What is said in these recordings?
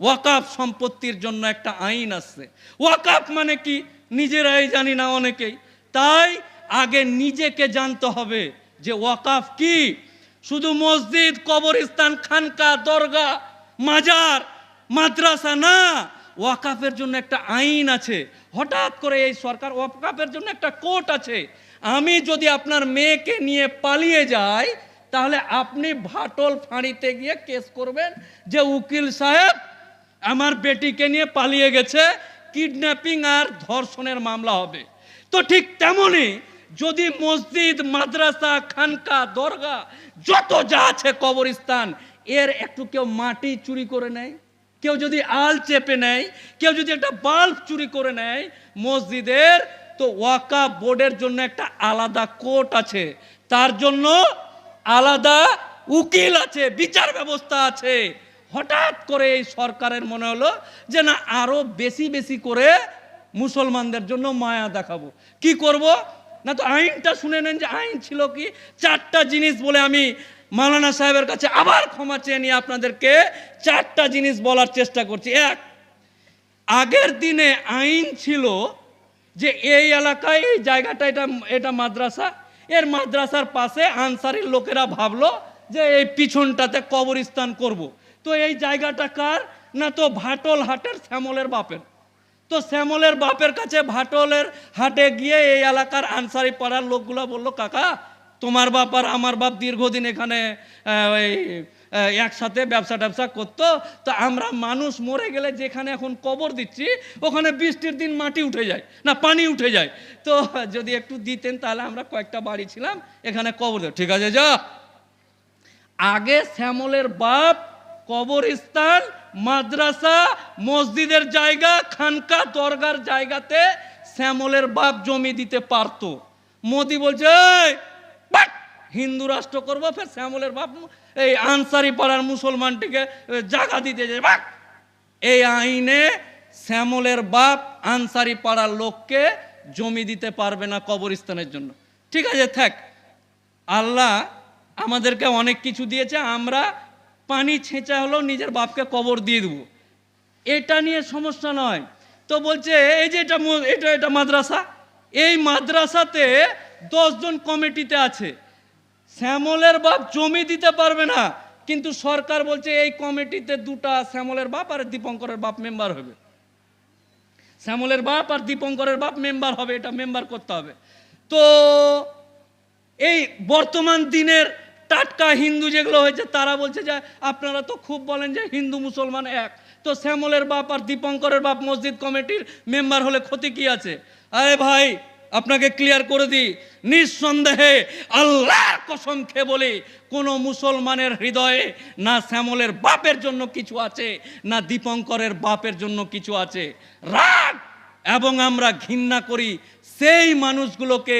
ওয়াকাফ সম্পত্তির জন্য একটা আইন আছে। ওয়াকাফ মানে কি? নিজেরাই জানি না অনেকেই। তাই আগে নিজেকে জানতে হবে যে ওয়াকাফ কি? শুধু মসজিদ, কবরস্থান, খানকা দরগা মাজার, মাদ্রাসা না, ওয়াকাফের জন্য একটা আইন আছে। হঠাৎ করে এই সরকার ওয়াকাফের জন্য একটা কোর্ট আছে। আমি যদি আপনার মেয়েকে নিয়ে পালিয়ে যাই, তাহলে আপনি ভাটল ফাঁড়িতে গিয়ে কেস করবেন যে উকিল সাহেব আমার বেটিকে নিয়ে পালিয়ে গেছে কিডন্যাপিং আর ধর্ষণের মামলা হবে। তো ঠিক তেমনই যদি মসজিদ, মাদ্রাসা, খানকা দরগা যত যা আছে কবরস্থান, এর একটু কেউ মাটি চুরি করে নেয়, কেউ যদি আল চেপে নেয়, কেউ যদি একটা বাল্ব চুরি করে নেয় মসজিদের, তো ওয়াকা বোর্ডের জন্য একটা আলাদা কোর্ট আছে। তার জন্য আলাদা উকিল আছে, বিচার ব্যবস্থা আছে। হঠাৎ করে এই সরকারের মনে হলো যে না, আরও বেশি বেশি করে মুসলমানদের জন্য মায়া দেখাবো। কি করব? না তো আইনটা শুনে নেন যে আইন ছিল কি? চারটা জিনিস বলে আমি মাওলানা সাহেবের কাছে আবার ক্ষমা চেয়ে নিয়ে আপনাদেরকে চারটা জিনিস বলার চেষ্টা করছি। এক, আগের দিনে আইন ছিল যে এই এলাকায়, এই জায়গাটা, এটা এটা মাদ্রাসা। এর মাদ্রাসার পাশে আনসারির লোকেরা ভাবলো যে এই পিছনটাতে কবরস্থান করব। তো এই জায়গাটা কার? না তো ভাটল হাটের শ্যামলের বাপের। তো শ্যামলের বাপের কাছে ভাটলের হাটে গিয়ে এই এলাকার আনসারি পাড়ার লোকগুলো বলল, কাকা, তোমার বাপ আর আমার বাপ দীর্ঘদিন এখানে ওই একসাথে ব্যবসা ট্যাবসা করতো। তো আমরা মানুষ মরে গেলে যেখানে এখন কবর দিচ্ছি, ওখানে বৃষ্টির দিন মাটি উঠে যায়, না পানি উঠে যায়। তো যদি একটু দিতেন তাহলে আমরা কয়েকটা বাড়ি ছিলাম, এখানে কবর ঠিক আছে, যা। আগে শ্যামলের বাপ কবরস্থান মাদ্রাসা মসজিদের জায়গা খানকা দরগার জায়গাতে শ্যামলের বাপ জমি দিতে পারতো। মোদি বলছে "এই, হিন্দু রাষ্ট্র করব ফের শ্যামলের বাপ এই আনসারি পাড়ার মুসলমানটিকে জায়গা দিতে যায় এই আইনে শ্যামলের বাপ আনসারি পাড়ার লোককে জমি দিতে পারবে না কবরস্থানের জন্য। ঠিক আছে থাক। আল্লাহ আমাদেরকে অনেক কিছু দিয়েছে আমরা পানি ছেঁচা হলেও নিজের বাপকে কবর দিয়ে দেবো। এটা নিয়ে সমস্যা নয়। তো বলছে, এই যে এটা এটা এটা মাদ্রাসা, এই মাদ্রাসাতে দশজন কমিটিতে আছে। শ্যামলের বাপ জমি দিতে পারবে না, কিন্তু সরকার বলছে এই কমিটিতে দুটা শ্যামলের বাপ আর দীপঙ্করের বাপ মেম্বার হবে। শ্যামলের বাপ আর দীপঙ্করের বাপ মেম্বার হবে, এটা মেম্বার করতে হবে। তো এই বর্তমান দিনের টাটকা হিন্দু যেগুলো হয়েছে, তারা বলছে যে, আপনারা তো খুব বলেন যে হিন্দু মুসলমান এক। তো শ্যামলের বাপ আর দীপঙ্করের বাপ মসজিদ কমিটির মেম্বার হলে ক্ষতি কি আছে? আরে ভাই, আপনাকে ক্লিয়ার করে দিই, নিঃসন্দেহে আল্লাহর কসম খেয়ে বলি, কোনো মুসলমানের হৃদয়ে না শ্যামলের বাপের জন্য কিছু আছে, না দীপঙ্করের বাপের জন্য কিছু আছে। রাগ এবং আমরা ঘৃণা করি সেই মানুষগুলোকে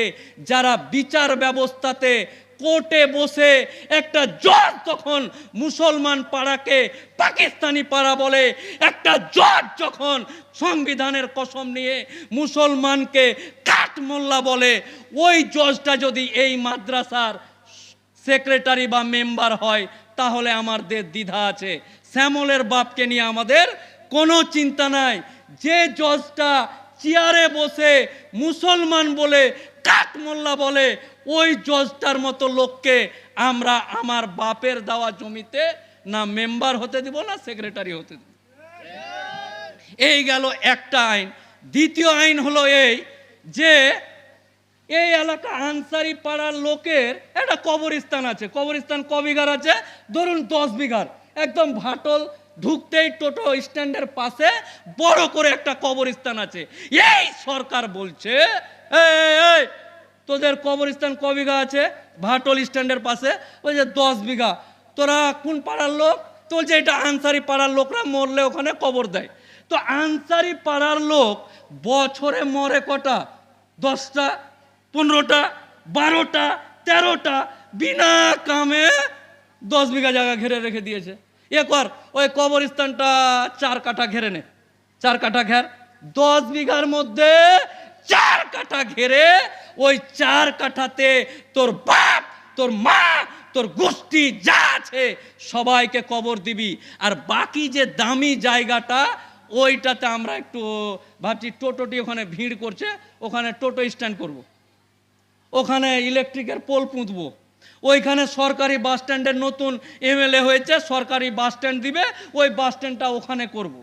যারা বিচার ব্যবস্থাতে কোর্টে বসে একটা জজ তখন মুসলমান পাড়াকে পাকিস্তানি পাড়া বলে, একটা জজ যখন সংবিধানের কসম নিয়ে মুসলমানকে কাঠমোল্লা বলে, ওই জজটা যদি এই মাদ্রাসার সেক্রেটারি বা মেম্বার হয়, তাহলে আমাদের দ্বিধা আছে। শ্যামলের বাপকে নিয়ে আমাদের কোনো চিন্তা নাই। যে জজটা চেয়ারে বসে মুসলমান বলে কাঠমোল্লা বলে, ওই জজটার মতো লোককে আমরা আমার বাপের দেওয়া জমিতে না মেম্বার হতে দিব না সেক্রেটারি হতে দিব। এই গেল একটা আইন। দ্বিতীয় আইন হলো এই যে, এই এলাকা আনসারি পাড়ার লোকের একটা কবরস্থান আছে। কবরস্থান ক বিঘার আছে? ধরুন দশ বিঘার। একদম ভাটল ঢুকতেই টোটো স্ট্যান্ডের পাশে বড় করে একটা কবরস্থান আছে। এই সরকার বলছে "এই, তোদের কবরস্থান ক বিঘা আছে? ভাটল স্ট্যান্ডের পাশে ওই যে দশ বিঘা। তোরা কোন পাড়ার লোক? তো বলছে এটা আনসারি পাড়ার লোকরা মরলে ওখানে কবর দেয়। তো আনসারি পাড়ার লোক বছরে মরে কটা? দশটা পনেরোটা বারোটা তেরোটা বিনা কামে দশ বিঘা জায়গা ঘিরে রেখে দিয়েছে। এ কর ওই কবরস্থানটা চার কাঠা ঘেরে নে। চার কাঠা ঘের। দশ বিঘার মধ্যে চার কাঠা ঘেরে ওই চার কাঠাতে তোর বাপ, তোর মা, তোর গোষ্ঠী যা আছে সবাইকে কবর দিবি আর বাকি যে দামি জায়গাটা, ওইটাতে আমরা একটু ভাবছি টোটোটি ওখানে ভিড় করছে, ওখানে টোটো স্ট্যান্ড করব। ওখানে ইলেকট্রিকের পোল পুঁতবো ওইখানে সরকারি বাস স্ট্যান্ডের নতুন এমএলএ হয়েছে, সরকারি বাস স্ট্যান্ড দিবে, ওই বাস স্ট্যান্ডটা ওখানে করব।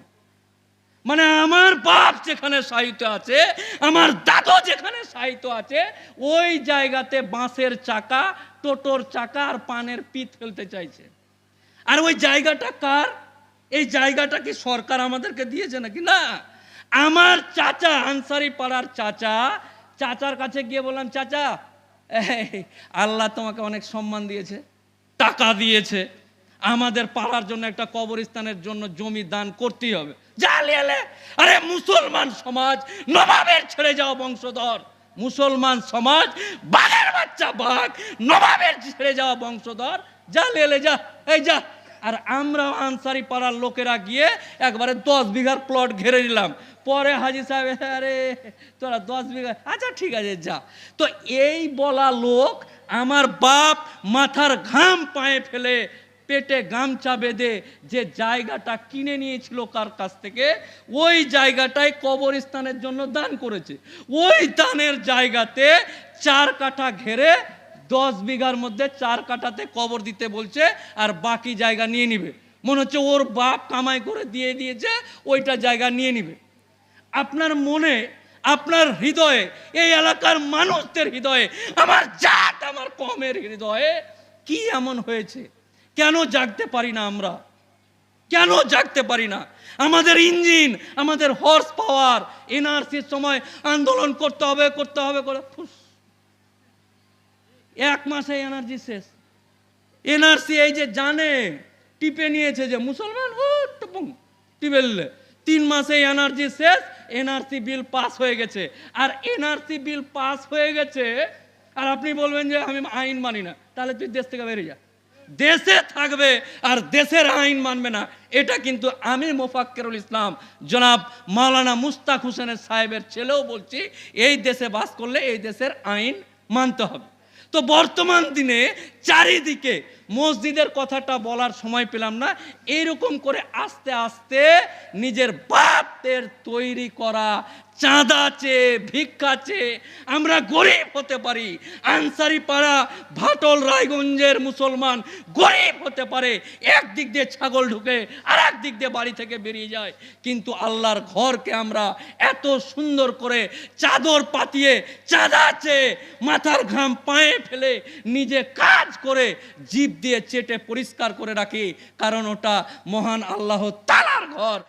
মানে আমার বাপ যেখানে সাহিত্য আছে, আমার দাদু যেখানে সাহিত্য আছে, ওই জায়গাতে বাঁশের চাকা, টোটোর চাকা আর পানের পিত ফেলতে চাইছে। আর ওই জায়গাটা কার? এই জায়গাটা কি সরকার আমাদেরকে দিয়েছে নাকি? না। আমার চাচা, আনসারি পাড়ার চাচা, চাচার কাছে গিয়ে বললাম, চাচা আল্লাহ তোমাকে অনেক সম্মান দিয়েছে, টাকা দিয়েছে আমাদের পাড়ার জন্য একটা কবরস্থানের জন্য জমি দান করতেই হবে। জালিয়ালে আরে মুসলমান সমাজ নবাবের ছেড়ে যাও বংশধর। মুসলমান সমাজ বাঘের বাচ্চা বাঘ, নবাবের ছেড়ে যাওয়া বংশধর। যা লেলে যা, এই যা। আর আমরা আনসারি পাড়ার লোকেরা গিয়ে একবারে দশ বিঘার প্লট ঘেরে নিলাম। পরে হাজি সাহেব আরে তোরা দশ বিঘা আচ্ছা ঠিক আছে, যা। তো এই বলা লোক আমার বাপ মাথার ঘাম পায়ে ফেলে পেটে গামছা বেঁধে যে জায়গাটা কিনে নিয়েছিল কার কাছ থেকে, ওই জায়গাটাই কবরস্থানের জন্য দান করেছে। ওই দানের জায়গাতে চার কাঠা ঘেরে দশ বিঘার মধ্যে চার কাঠাতে কবর দিতে বলছে, আর বাকি জায়গা নিয়ে নিবে। মনে হচ্ছে ওর বাপ কামাই করে দিয়ে দিয়েছে, ওইটা জায়গা নিয়ে নিবে। আপনার মনে, আপনার হৃদয়ে, এই এলাকার মানুষদের হৃদয়ে, আমার জাত আমার কমের হৃদয়ে কি এমন হয়েছে? কেন জাগতে পারি না আমরা? কেন জাগতে পারি না? আমাদের ইঞ্জিন, আমাদের হর্স পাওয়ার এনআরসির সময় আন্দোলন করতে হবে করতে হবে করে ফুস। এক মাসে এনার্জি শেষ। এনআরসি এই যে জানে, টিপে নিয়েছে যে মুসলমান ও টুপুং, টিপে তিন মাসে এনার্জি শেষ এনআরসি বিল পাস হয়ে গেছে। আর এনআরসি বিল পাস হয়ে গেছে, আর আপনি বলবেন যে আমি আইন মানি না। তাহলে তুই দেশ থেকে বেরিয়ে যা। দেশে থাকবে আর দেশের আইন মানবে না। এটা কিন্তু আমি মোফাক্কেরুল ইসলাম, জনাব মাওলানা মুস্তাক হোসেনের সাহেবের ছেলেও বলছি, এই দেশে বাস করলে এই দেশের আইন মানতে হবে। তো বর্তমান দিনে চারিদিকে মসজিদের কথাটা বলার সময় পেলাম না এইরকম করে আস্তে আস্তে নিজের বাপদের তৈরি করা, চাঁদা চেয়ে, ভিক্ষা চেয়ে আমরা গরিব হতে পারি। আনসারি পাড়া ভাটল রায়গঞ্জের মুসলমান গরিব হতে পারে। একদিক দিয়ে ছাগল ঢুকে আর দিক দিয়ে বাড়ি থেকে বেরিয়ে যায়। কিন্তু আল্লাহর ঘরকে আমরা এত সুন্দর করে চাদর পাতিয়ে, চাঁদা চেয়ে, মাথার ঘাম পায়ে ফেলে নিজে কাজ করে জীব দিয়ে চেটে পরিষ্কার করে রাখি। কারণ ওটা মহান আল্লাহ তালার ঘর।